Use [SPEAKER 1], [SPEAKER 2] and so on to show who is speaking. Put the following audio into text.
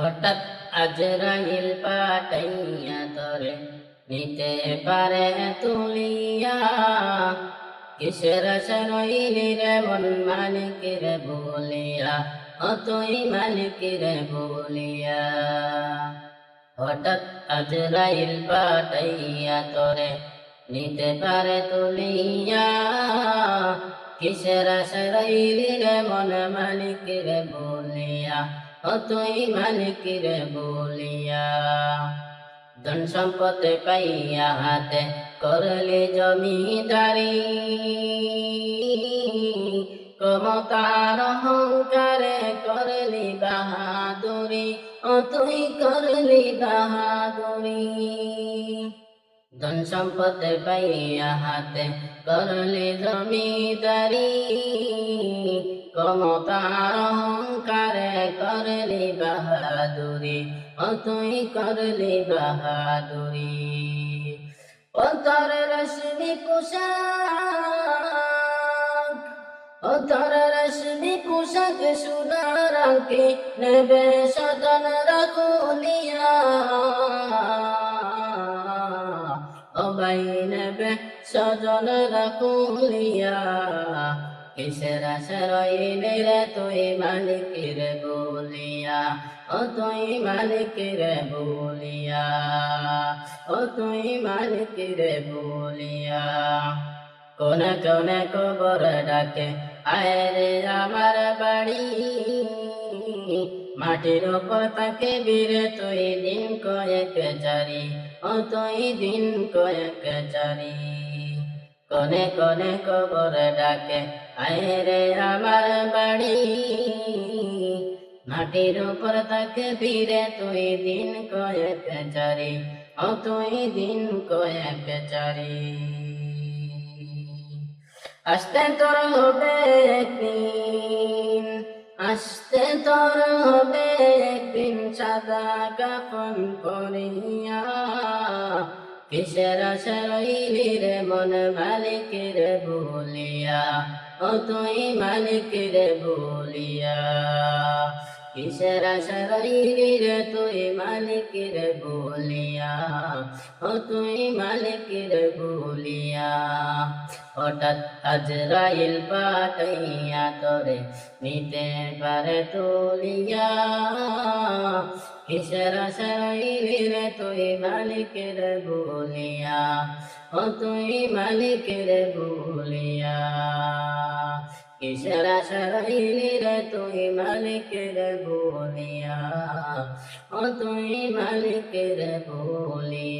[SPEAKER 1] হঠাৎ আজরাইল পাঠাইয়া তরে নিতে পারে তুলিয়া। কিসের সরইলি মন মালিকের বলিয়া? অতই মালিকের বলিয়া। হঠাৎ আজরাইল পাঠাইয়া তরে নিতে পারে তুলিয়া। কিসের সরইলি মন মালিকের বলিয়া? অতই মালিকের বলিয়া ধন সম্পদ পাইয়া হাতে করলে জমিদারি কমতার অহংকারে করলি বাহাদুরি ও তুই করলি বাহাদুরি ধন সম্পদ পাইয়া হাতে করলে জমিদারি কমতার অহংকারে করলি বাহাদুরি ও তুই করলি বাহাদুরি। ও তোর রশ্মি পোশাক, ও তোর রশ্মি পোশাক সুনারাকে নেবে সদন রাখুলিয়া ও ভাই নেবে সজন রাখুলিয়া কিসের আশ্রয়নে রে তুই মালিকের বলিয়া, ও তুই মালিকের বলিয়া, ও তুই মালিকের বলিয়া। কোন কোন কবর ডাকে, আয় আমার বাড়ি। মাটির উপর তাকে বীরে তুই দিন কয়েক চারি, ও তুই দিন কয়েক চারি। কনে কনে কবর ডাকে আয় রে আমার বাড়ি মাটির উপর তাকে বীরে তুই দিন কয়েক চারি ও তুই দিন কয়েক চারি আসতে তোর হবে একদিন আসতে তোর হবে একদিন সাদা কাফন পরিয়া কিসের সরইলি রে মন মালিকের বলিয়া? ও তুই মালিকের বলিয়া। কিসের সরইলি রে তুই মালিকের বলিয়া? ও তুই মালিকের বলিয়া। হঠাৎ আজরাইল পাঠাইয়া তোরে নিতে পারে তুলিয়া। কিসের সরইলি রে তুই মালিকের বলিয়া, ও তুই মালিকের বলিয়া। কিসের সরইলি রে তুই মালিকের বলিয়া, ও তুই মালিকের বলিয়া।